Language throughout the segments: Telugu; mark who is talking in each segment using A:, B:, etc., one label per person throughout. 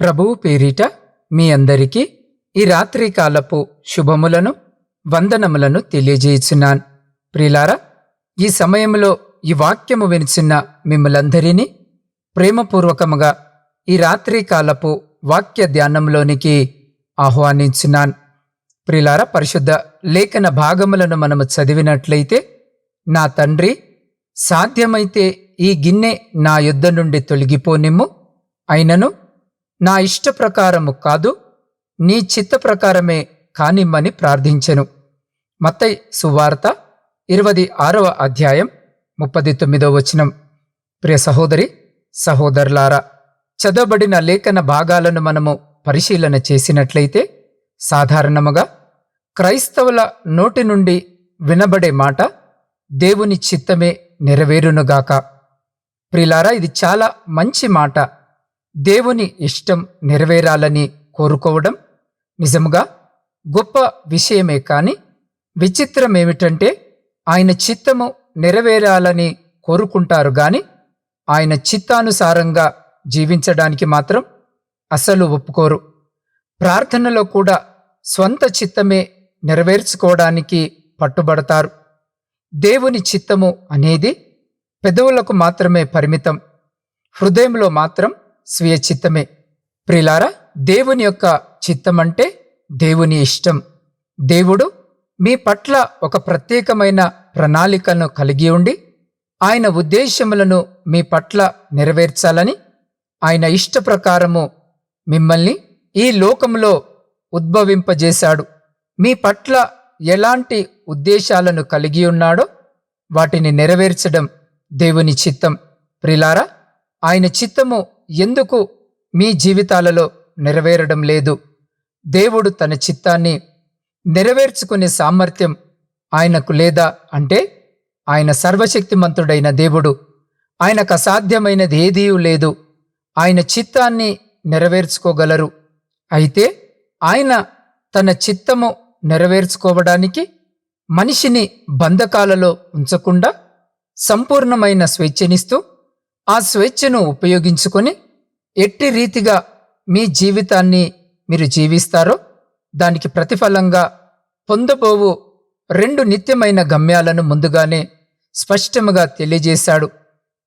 A: ప్రభువు పేరిట మీ అందరికీ ఈ రాత్రికాలపు శుభములను వందనములను తెలియజేయుచున్నాను. ప్రిలారా ఈ సమయంలో ఈ వాక్యము వినిచిన మిమ్మలందరినీ ప్రేమపూర్వకముగా ఈ రాత్రికాలపు వాక్య ధ్యానంలోనికి ఆహ్వానించున్నాను. ప్రిలార పరిశుద్ధ లేఖన భాగములను మనము చదివినట్లయితే నా తండ్రి సాధ్యమైతే ఈ గిన్నె నా యుద్ధ నుండి తొలగిపోనిమ్ము. అయినను నా ఇష్ట ప్రకారము కాదు నీ చిత్త ప్రకారమే కానిమ్మని ప్రార్థించెను. మత్తై సువార్త ఇరవది ఆరవ అధ్యాయం ముప్పది తొమ్మిదో వచనం. ప్రియ సహోదరి సహోదరులారా చదవబడిన లేఖన భాగాలను మనము పరిశీలన చేసినట్లయితే సాధారణముగా క్రైస్తవుల నోటి నుండి వినబడే మాట దేవుని చిత్తమే నెరవేరునుగాక. ప్రిలారా ఇది చాలా మంచి మాట. దేవుని ఇష్టం నెరవేరాలని కోరుకోవడం నిజముగా గొప్ప విషయమే కాని విచిత్రమేమిటంటే ఆయన చిత్తము నెరవేరాలని కోరుకుంటారు గాని ఆయన చిత్తానుసారంగా జీవించడానికి మాత్రం అసలు ఒప్పుకోరు. ప్రార్థనలో కూడా స్వంత చిత్తమే నెరవేర్చుకోవడానికి పట్టుబడతారు. దేవుని చిత్తము అనేది పెదవులకు మాత్రమే పరిమితం. హృదయంలో మాత్రం స్వీయ చిత్తమే ప్రిలారా దేవుని యొక్క చిత్తం అంటే దేవుని ఇష్టం. దేవుడు మీ పట్ల ఒక ప్రత్యేకమైన ప్రణాళికను కలిగి ఉండి ఆయన ఉద్దేశములను మీ పట్ల నెరవేర్చాలని ఆయన ఇష్ట ప్రకారము మిమ్మల్ని ఈ లోకంలో ఉద్భవింపజేశాడు. మీ పట్ల ఎలాంటి ఉద్దేశాలను కలిగి ఉన్నాడో వాటిని నెరవేర్చడం దేవుని చిత్తం. ప్రిలారా ఆయన చిత్తము ఎందుకు మీ జీవితాలలో నెరవేరడం లేదు? దేవుడు తన చిత్తాన్ని నెరవేర్చుకునే సామర్థ్యం ఆయనకు లేదా అంటే ఆయన సర్వశక్తిమంతుడైన దేవుడు. ఆయనకు అసాధ్యమైనది ఏదీ లేదు. ఆయన చిత్తాన్ని నెరవేర్చుకోగలరు. అయితే ఆయన తన చిత్తము నెరవేర్చుకోవడానికి మనిషిని బంధకాలలో ఉంచకుండా సంపూర్ణమైన స్వేచ్ఛనిస్తూ ఆ స్వేచ్ఛను ఉపయోగించుకొని ఎట్టి రీతిగా మీ జీవితాన్ని మీరు జీవిస్తారో దానికి ప్రతిఫలంగా పొందబోవు రెండు నిత్యమైన గమ్యాలను ముందుగానే స్పష్టముగా తెలియజేశాడు.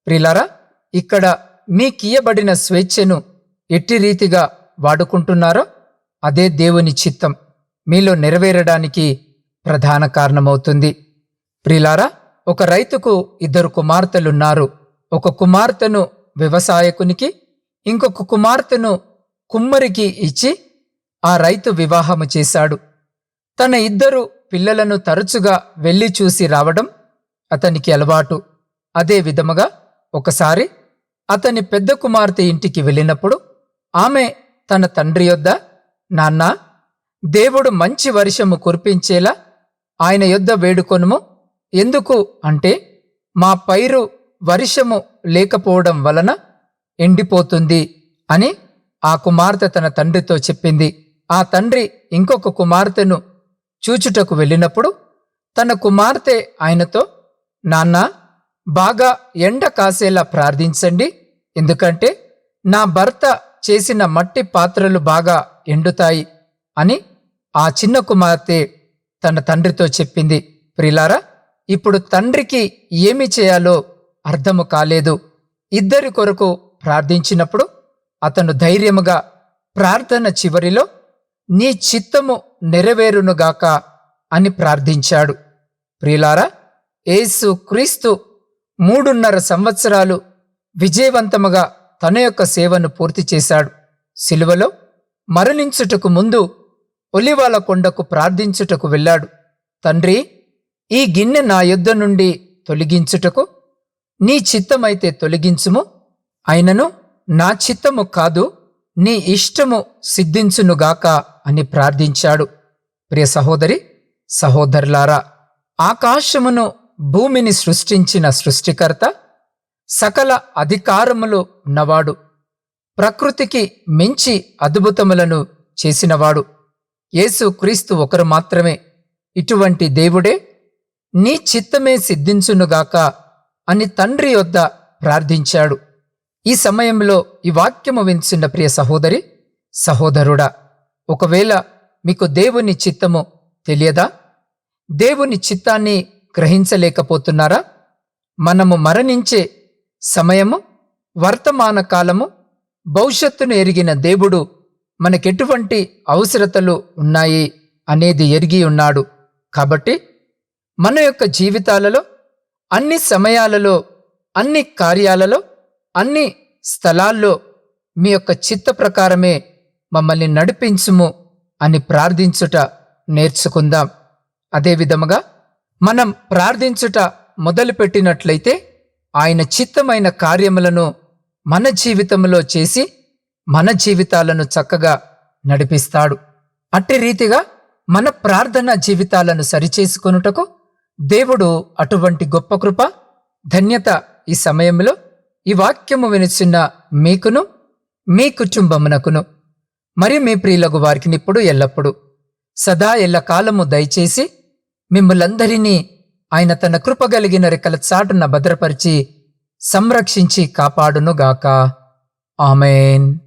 A: ప్రిలారా ఇక్కడ మీకియబడిన స్వేచ్ఛను ఎట్టి రీతిగా వాడుకుంటున్నారో అదే దేవుని చిత్తం. మీలో నెరవేరడానికి ప్రధాన కారణమవుతుంది. ప్రిలారా ఒక రైతుకు ఇద్దరు కుమార్తెలున్నారు. ఒక కుమార్తెను వ్యవసాయకునికి ఇంకొక కుమార్తెను కుమ్మరికి ఇచ్చి ఆ రైతు వివాహము చేశాడు. తన ఇద్దరు పిల్లలను తరచుగా వెళ్ళి చూసి రావడం అతనికి అలవాటు. అదే విధముగా ఒకసారి అతని పెద్ద కుమార్తె ఇంటికి వెళ్ళినప్పుడు ఆమె తన తండ్రి యొద్ద నాన్న దేవుడు మంచి వర్షము కురిపించేలా ఆయన యొద్ద వేడుకొనుము. ఎందుకు అంటే మా పైరు వర్షము లేకపోవడం వలన ఎండిపోతుంది అని ఆ కుమార్తె తన తండ్రితో చెప్పింది. ఆ తండ్రి ఇంకొక కుమార్తెను చూచుటకు వెళ్ళినప్పుడు తన కుమార్తె ఆయనతో నాన్న బాగా ఎండ కాసేలా ప్రార్థించండి. ఎందుకంటే నా భర్త చేసిన మట్టి పాత్రలు బాగా ఎండుతాయి అని ఆ చిన్న కుమార్తె తన తండ్రితో చెప్పింది. ప్రిలారా ఇప్పుడు తండ్రికి ఏమి చేయాలో అర్థము కాలేదు. ఇద్దరి కొరకు ప్రార్థించినప్పుడు అతను ధైర్యముగా ప్రార్థన చివరిలో నీ చిత్తము నెరవేరునుగాక అని ప్రార్థించాడు. ప్రియులారా యేసు క్రీస్తు మూడున్నర సంవత్సరాలు విజయవంతముగా తన యొక్క సేవను పూర్తి చేశాడు. సిలువలో మరణించుటకు ముందు ఒలివాల కొండకు ప్రార్థించుటకు వెళ్ళాడు. తండ్రి ఈ గిన్నె నా యుద్ధ నుండి తొలగించుటకు నీ చిత్తమైతే తొలగించుము అయినను నా చిత్తము కాదు నీ ఇష్టము సిద్ధించునుగాక అని ప్రార్థించాడు. ప్రియ సహోదరి సహోదరులారా ఆకాశమును భూమిని సృష్టించిన సృష్టికర్త సకల అధికారములు ఉన్నవాడు ప్రకృతికి మించి అద్భుతములను చేసినవాడు. యేసు క్రీస్తు ఒకరు మాత్రమే. ఇటువంటి దేవుడే నీ చిత్తమే సిద్ధించునుగాక అని తండ్రి యొద్ద ప్రార్థించాడు. ఈ సమయంలో ఈ వాక్యము వింటున్న ప్రియ సహోదరి సహోదరుడా ఒకవేళ మీకు దేవుని చిత్తము తెలియదా? దేవుని చిత్తాన్ని గ్రహించలేకపోతున్నారా? మనము మరణించే సమయము వర్తమాన కాలము భవిష్యత్తును ఎరిగిన దేవుడు మనకెటువంటి అవసరతలు ఉన్నాయి అనేది ఎరిగి ఉన్నాడు. కాబట్టి మన యొక్క జీవితాలలో అన్ని సమయాలలో అన్ని కార్యాలలో అన్ని స్థలాల్లో మీ యొక్క చిత్త ప్రకారమే మమ్మల్ని నడిపించుము అని ప్రార్థించుట నేర్చుకుందాం. అదేవిధముగా మనం ప్రార్థించుట మొదలుపెట్టినట్లయితే ఆయన చిత్తమైన కార్యములను మన జీవితంలో చేసి మన జీవితాలను చక్కగా నడిపిస్తాడు. అట్టి రీతిగా మన ప్రార్థన జీవితాలను సరిచేసుకొనుటకు దేవుడు అటువంటి గొప్ప కృప ధన్యత ఈ సమయంలో ఈ వాక్యము వినిచిన్న మీకును మీ కుటుంబమునకును మరియు మీ ప్రియులకు వారికి ఇప్పుడు ఎల్లప్పుడు. సదా ఎల్లకాలము దయచేసి మిమ్మలందరినీ ఆయన తన కృప కలిగిన రెక్కల చాటున భద్రపరిచి సంరక్షించి కాపాడునుగాక. ఆమెన్.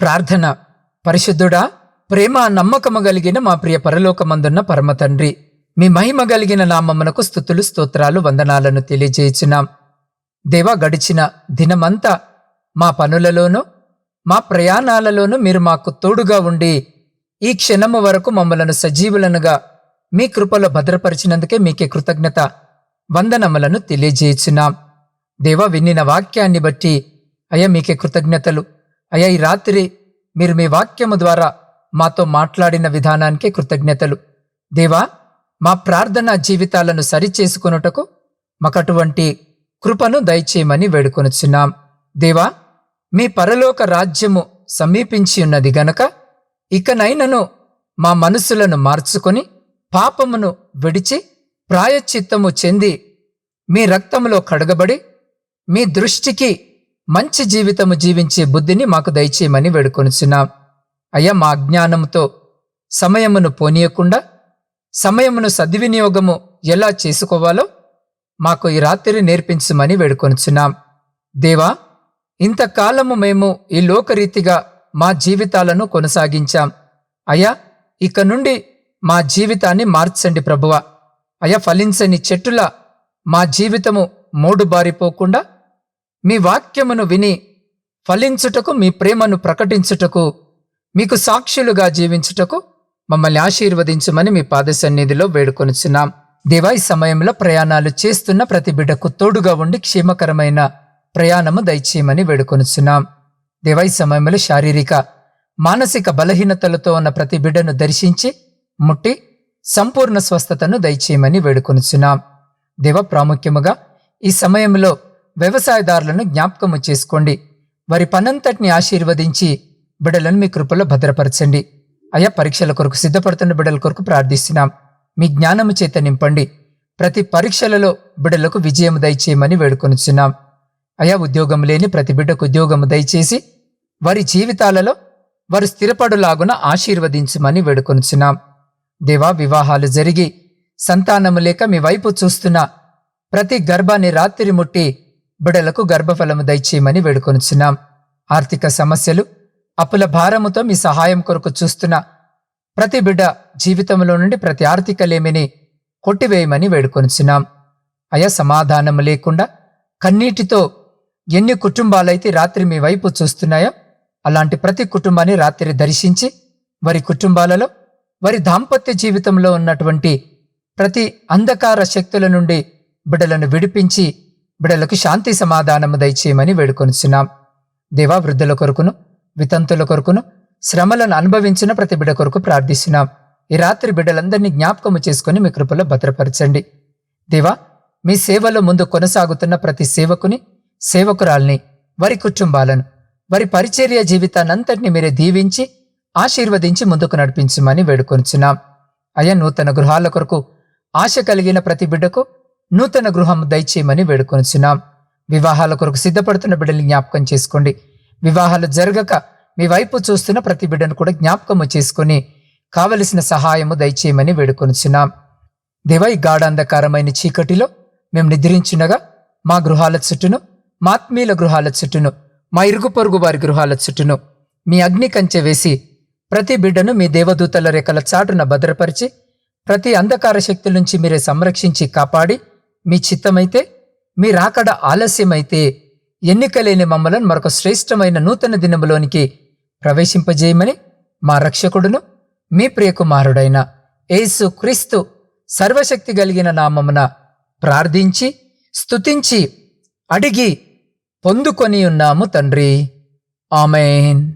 A: ప్రార్థన. పరిశుద్ధుడా ప్రేమ నమ్మకము కలిగిన మా ప్రియ పరలోకమందున్న పరమతండ్రి మీ మహిమ కలిగిన నామమునకు స్థుతులు స్తోత్రాలు వందనాలను తెలియజేయుచున్నాం. దేవా గడిచిన దినమంతా మా పనులలోనూ మా ప్రయాణాలలోనూ మీరు మాకు తోడుగా ఉండి ఈ క్షణము వరకు మమ్మలను సజీవులనుగా మీ కృపలో భద్రపరిచినందుకే మీకే కృతజ్ఞత వందనములను తెలియజేయుచున్నాం. దేవా విన్నిన వాక్యాన్ని బట్టి అయ్యా మీకే కృతజ్ఞతలు. అయ్యా ఈ రాత్రి మీరు మీ వాక్యము ద్వారా మాతో మాట్లాడిన విధానానికే కృతజ్ఞతలు. దేవా మా ప్రార్థనా జీవితాలను సరిచేసుకొనుటకు మాకటువంటి కృపను దయచేయమని వేడుకొనుచున్నాం. దేవా మీ పరలోక రాజ్యము సమీపించి ఉన్నది గనక ఇకనైనను మా మనసులను మార్చుకొని పాపమును విడిచి ప్రాయశ్చిత్తము చెంది మీ రక్తములో కడగబడి మీ దృష్టికి మంచి జీవితము జీవించే బుద్ధిని మాకు దయచేయమని వేడుకొనుచున్నాం. అయ్యా మా అజ్ఞానంతో సమయమును పోనీయకుండా సమయమును సద్వినియోగము ఎలా చేసుకోవాలో మాకు ఈ రాత్రి నేర్పించమని వేడుకొనుచున్నాం. దేవా ఇంతకాలము మేము ఈ లోకరీతిగా మా జీవితాలను కొనసాగించాం. అయ్యా ఇక నుండి మా జీవితాన్ని మార్చండి ప్రభువ. అయ్యా ఫలించని చెట్టుల మా జీవితము మూడుబారిపోకుండా మీ వాక్యమును విని ఫలించుటకు మీ ప్రేమను ప్రకటించుటకు మీకు సాక్షులుగా జీవించుటకు మమ్మల్ని ఆశీర్వదించమని మీ పాద సన్నిధిలో వేడుకొనుచున్నాం. దేవా ఈ సమయంలో ప్రయాణాలు చేస్తున్న ప్రతి బిడ్డకు తోడుగా ఉండి క్షేమకరమైన ప్రయాణము దయచేయమని వేడుకొనుచున్నాం. దేవా ఈ సమయంలో శారీరక మానసిక బలహీనతలతో ఉన్న ప్రతి బిడ్డను దర్శించి ముట్టి సంపూర్ణ స్వస్థతను దయచేయమని వేడుకొనుచున్నాం. దేవ ప్రాముఖ్యముగా ఈ సమయంలో వ్యవసాయదారులను జ్ఞాపకము చేసుకోండి. వారి పనంతటిని ఆశీర్వదించి బిడలను మీ కృపలో భద్రపరచండి. అయా పరీక్షల కొరకు సిద్ధపడుతున్న బిడల కొరకు ప్రార్థిస్తున్నాం. మీ జ్ఞానము చేత నింపండి. ప్రతి పరీక్షలలో బిడలకు విజయం దయచేయమని వేడుకొనిచున్నాం. అయా ఉద్యోగం లేని ప్రతి బిడ్డకు ఉద్యోగము దయచేసి వారి జీవితాలలో వారు స్థిరపడులాగున ఆశీర్వదించమని వేడుకొనిచున్నాం. దేవా వివాహాలు జరిగి సంతానము లేక మీ వైపు చూస్తున్న ప్రతి గర్భాన్ని రాత్రి ముట్టి బిడలకు గర్భఫలము దయచేయమని వేడుకొనిచున్నాం. ఆర్థిక సమస్యలు అప్పుల భారముతో మీ సహాయం కొరకు చూస్తున్న ప్రతి బిడ్డ జీవితంలో నుండి ప్రతి ఆర్థిక లేమిని కొట్టివేయమని వేడుకొనిచున్నాం. అయా సమాధానం లేకుండా కన్నీటితో ఎన్ని కుటుంబాలైతే రాత్రి మీ వైపు చూస్తున్నాయో అలాంటి ప్రతి కుటుంబాన్ని రాత్రి దర్శించి వారి కుటుంబాలలో వారి దాంపత్య జీవితంలో ఉన్నటువంటి ప్రతి అంధకార శక్తుల నుండి బిడలను విడిపించి బిడలకు శాంతి సమాధానము దయచేయమని వేడుకొనిచున్నాం. దేవా వృద్ధుల కొరకును వితంతుల కొరకును శ్రమలను అనుభవించిన ప్రతి బిడ కొరకు ప్రార్థిస్తున్నాం. ఈ రాత్రి బిడ్డలందరినీ జ్ఞాపకము చేసుకుని మీ కృపలో భద్రపరచండి. దేవా మీ సేవలో ముందు కొనసాగుతున్న ప్రతి సేవకుని సేవకురాల్ని వారి కుటుంబాలను వారి పరిచర్య జీవితాన్నంతటిని మీరే దీవించి ఆశీర్వదించి ముందుకు నడిపించమని వేడుకొనుచున్నాం. అయ్యా నూతన గృహాల కొరకు ఆశ కలిగిన ప్రతి బిడ్డకు నూతన గృహం దయచేయమని వేడుకొనుచున్నాం. వివాహాల కొరకు సిద్ధపడుతున్న బిడ్డల్ని జ్ఞాపకం చేసుకోండి. వివాహాలు జరగక మీ వైపు చూస్తున్న ప్రతి బిడ్డను కూడా జ్ఞాపకము చేసుకుని కావలసిన సహాయము దయచేయమని వేడుకొనుచున్నాం. దేవా ఈ గాఢాంధకారమైన చీకటిలో మేము నిద్రించునగా మా గృహాల చుట్టూను మాత్మీయుల గృహాల చుట్టూను మా ఇరుగు పొరుగు వారి గృహాల చుట్టూను మీ అగ్ని కంచె వేసి ప్రతి బిడ్డను మీ దేవదూతల రేఖల చాటున భద్రపరిచి ప్రతి అంధకార శక్తుల నుంచి మీరే సంరక్షించి కాపాడి మీ చిత్తమైతే మీ రాకడ ఆలస్యమైతే ఎన్నికలేని మమ్మలను మరొక శ్రేష్టమైన నూతన దినములోనికి ప్రవేశింపజేయమని మా రక్షకుడును మీ ప్రియకుమారుడైన యేసు క్రీస్తు సర్వశక్తి కలిగిన నామమున ప్రార్థించి స్తుతించి అడిగి పొందుకొని ఉన్నాము తండ్రి. ఆమెన్.